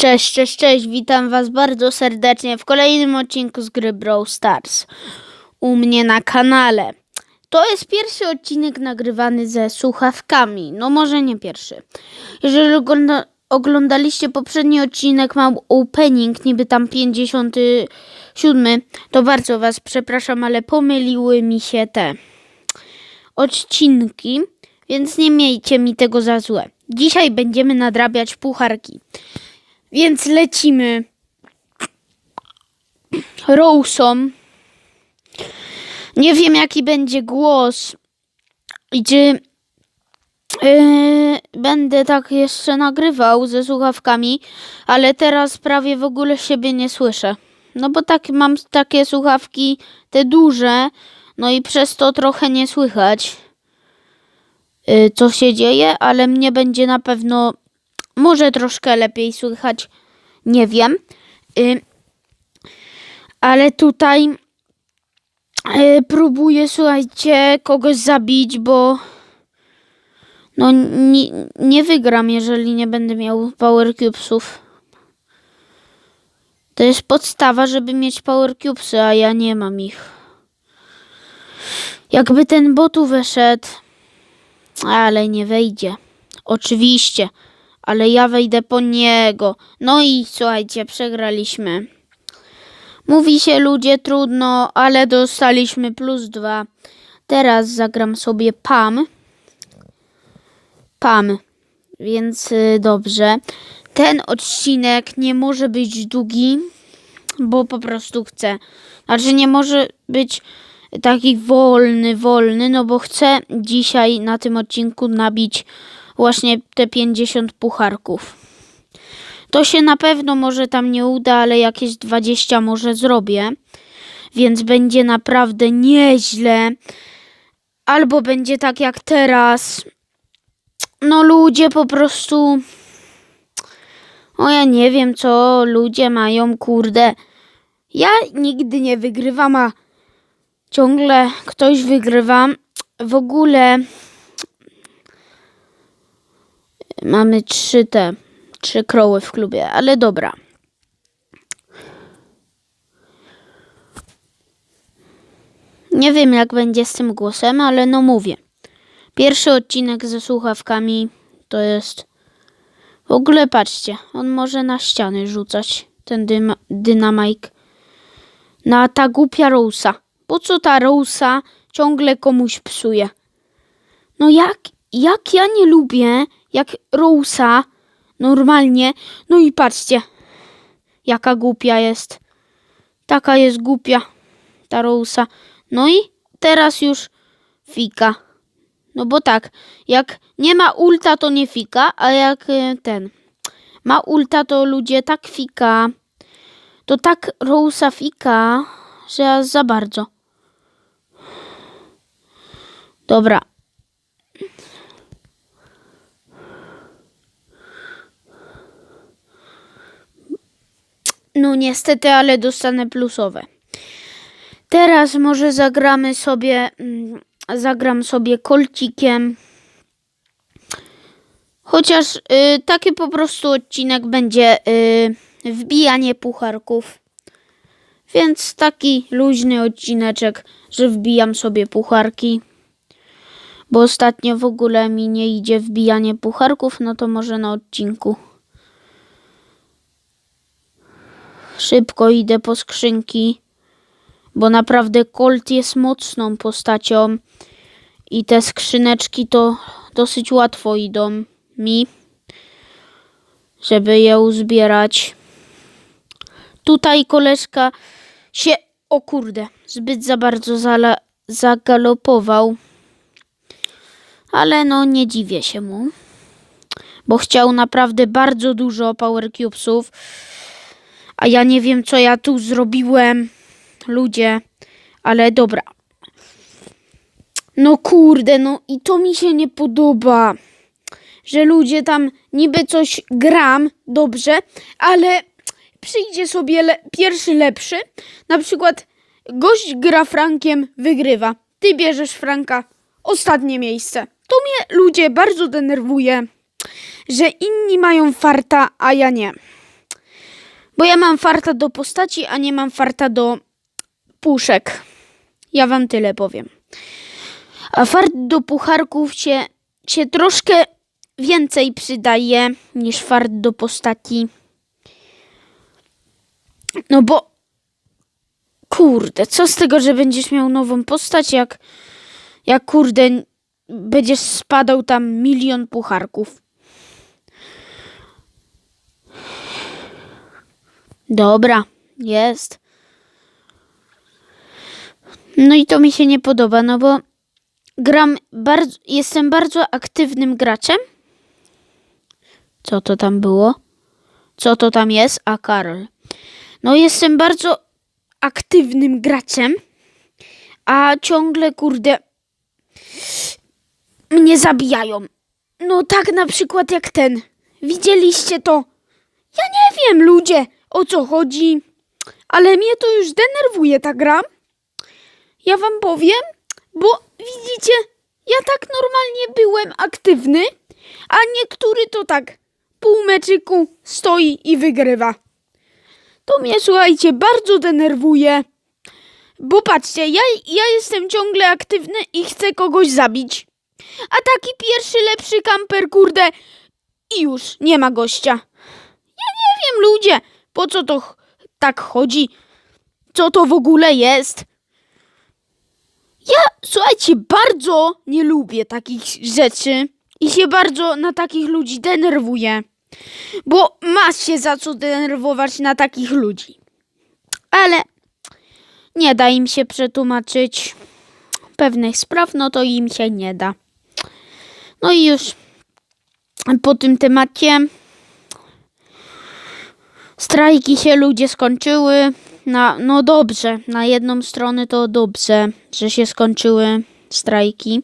Cześć, cześć, cześć, witam was bardzo serdecznie w kolejnym odcinku z gry Brawl Stars u mnie na kanale. To jest pierwszy odcinek nagrywany ze słuchawkami, no może nie pierwszy. Jeżeli ogląda, oglądaliście poprzedni odcinek, mam opening, niby tam 57, to bardzo was przepraszam, ale pomyliły mi się te odcinki, więc nie miejcie mi tego za złe. Dzisiaj będziemy nadrabiać pucharki. Więc lecimy Rousą. Nie wiem, jaki będzie głos czy yy, będę tak jeszcze nagrywał ze słuchawkami, ale teraz prawie w ogóle siebie nie słyszę. No bo tak mam takie słuchawki, te duże, no i przez to trochę nie słychać, yy, co się dzieje, ale mnie będzie na pewno może troszkę lepiej słychać, nie wiem. Y, ale tutaj y, próbuję, słuchajcie, kogoś zabić, bo no nie, nie wygram, jeżeli nie będę miał Power Cubesów. To jest podstawa, żeby mieć Power Cubesy, a ja nie mam ich. Jakby ten botu weszedł, ale nie wejdzie. Oczywiście ale ja wejdę po niego. No i słuchajcie, przegraliśmy. Mówi się ludzie trudno, ale dostaliśmy plus dwa. Teraz zagram sobie Pam. Pam. Więc y, dobrze. Ten odcinek nie może być długi, bo po prostu chcę. Znaczy nie może być taki wolny, wolny, no bo chcę dzisiaj na tym odcinku nabić właśnie te 50 pucharków. To się na pewno może tam nie uda, ale jakieś 20 może zrobię. Więc będzie naprawdę nieźle. Albo będzie tak jak teraz. No ludzie po prostu... O ja nie wiem co ludzie mają, kurde. Ja nigdy nie wygrywam, a ciągle ktoś wygrywa. W ogóle Mamy trzy te, trzy kroły w klubie, ale dobra. Nie wiem jak będzie z tym głosem, ale no mówię. Pierwszy odcinek ze słuchawkami to jest... W ogóle patrzcie, on może na ściany rzucać ten dym, dynamik. Na ta głupia Rosa. Po co ta Rosa ciągle komuś psuje? No jak, jak ja nie lubię, jak Rosa normalnie. No i patrzcie, jaka głupia jest. Taka jest głupia ta Rosa. No i teraz już fika. No bo tak, jak nie ma ulta, to nie fika, a jak e, ten ma ulta, to ludzie tak fika. To tak Rosa fika, że za bardzo. Dobra, No niestety, ale dostanę plusowe. Teraz może zagramy sobie, mm, zagram sobie kolcikiem. Chociaż y, taki po prostu odcinek będzie y, wbijanie pucharków. Więc taki luźny odcineczek, że wbijam sobie pucharki. Bo ostatnio w ogóle mi nie idzie wbijanie pucharków, no to może na odcinku. Szybko idę po skrzynki, bo naprawdę Colt jest mocną postacią i te skrzyneczki to dosyć łatwo idą mi, żeby je uzbierać. Tutaj koleżka się, o kurde, zbyt za bardzo zala, zagalopował, ale no nie dziwię się mu, bo chciał naprawdę bardzo dużo Power Cubesów a ja nie wiem, co ja tu zrobiłem. Ludzie, ale dobra. No kurde, no i to mi się nie podoba. Że ludzie tam niby coś gram dobrze, ale przyjdzie sobie le pierwszy lepszy. Na przykład gość gra Frankiem, wygrywa. Ty bierzesz Franka, ostatnie miejsce. To mnie ludzie bardzo denerwuje, że inni mają farta, a ja nie. Bo ja mam farta do postaci, a nie mam farta do puszek. Ja wam tyle powiem. A fart do pucharków się, się troszkę więcej przydaje niż fart do postaci. No bo kurde, co z tego, że będziesz miał nową postać, jak, jak kurde będziesz spadał tam milion pucharków. Dobra, jest. No i to mi się nie podoba, no bo gram bardzo, jestem bardzo aktywnym graczem. Co to tam było? Co to tam jest? A Karol. No jestem bardzo aktywnym graczem, a ciągle kurde mnie zabijają. No tak na przykład jak ten. Widzieliście to? Ja nie wiem, ludzie, o co chodzi, ale mnie to już denerwuje ta gra. Ja wam powiem, bo widzicie, ja tak normalnie byłem aktywny, a niektóry to tak pół meczyku stoi i wygrywa. To mnie, słuchajcie, bardzo denerwuje. Bo patrzcie, ja, ja jestem ciągle aktywny i chcę kogoś zabić. A taki pierwszy, lepszy kamper, kurde, i już nie ma gościa. Ja nie wiem, ludzie, po co to tak chodzi? Co to w ogóle jest? Ja, słuchajcie, bardzo nie lubię takich rzeczy i się bardzo na takich ludzi denerwuję. Bo masz się za co denerwować na takich ludzi. Ale nie da im się przetłumaczyć pewnych spraw, no to im się nie da. No i już po tym temacie strajki się ludzie skończyły. Na, no dobrze, na jedną stronę to dobrze, że się skończyły strajki.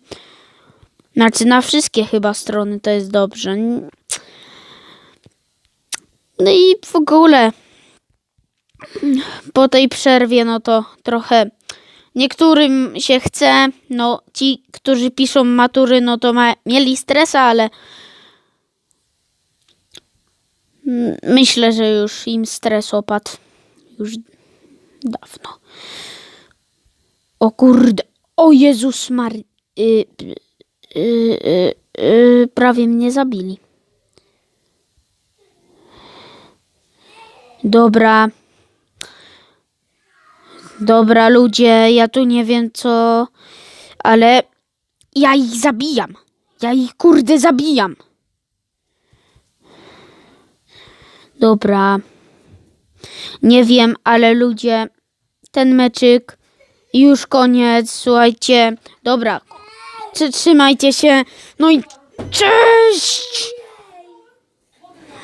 Znaczy na wszystkie chyba strony to jest dobrze. No i w ogóle po tej przerwie, no to trochę niektórym się chce, no ci, którzy piszą matury, no to ma, mieli stresa, ale myślę, że już im stres opadł już dawno. O kurde, o Jezus Mary, y, y, y, y, prawie mnie zabili. Dobra. Dobra, ludzie, ja tu nie wiem co, ale ja ich zabijam. Ja ich kurde zabijam. Dobra. Nie wiem, ale ludzie, ten meczyk już koniec, słuchajcie. Dobra, trzy- trzymajcie się. No i cześć!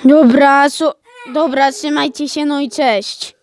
Dobra, su- dobra, trzymajcie się, no i cześć.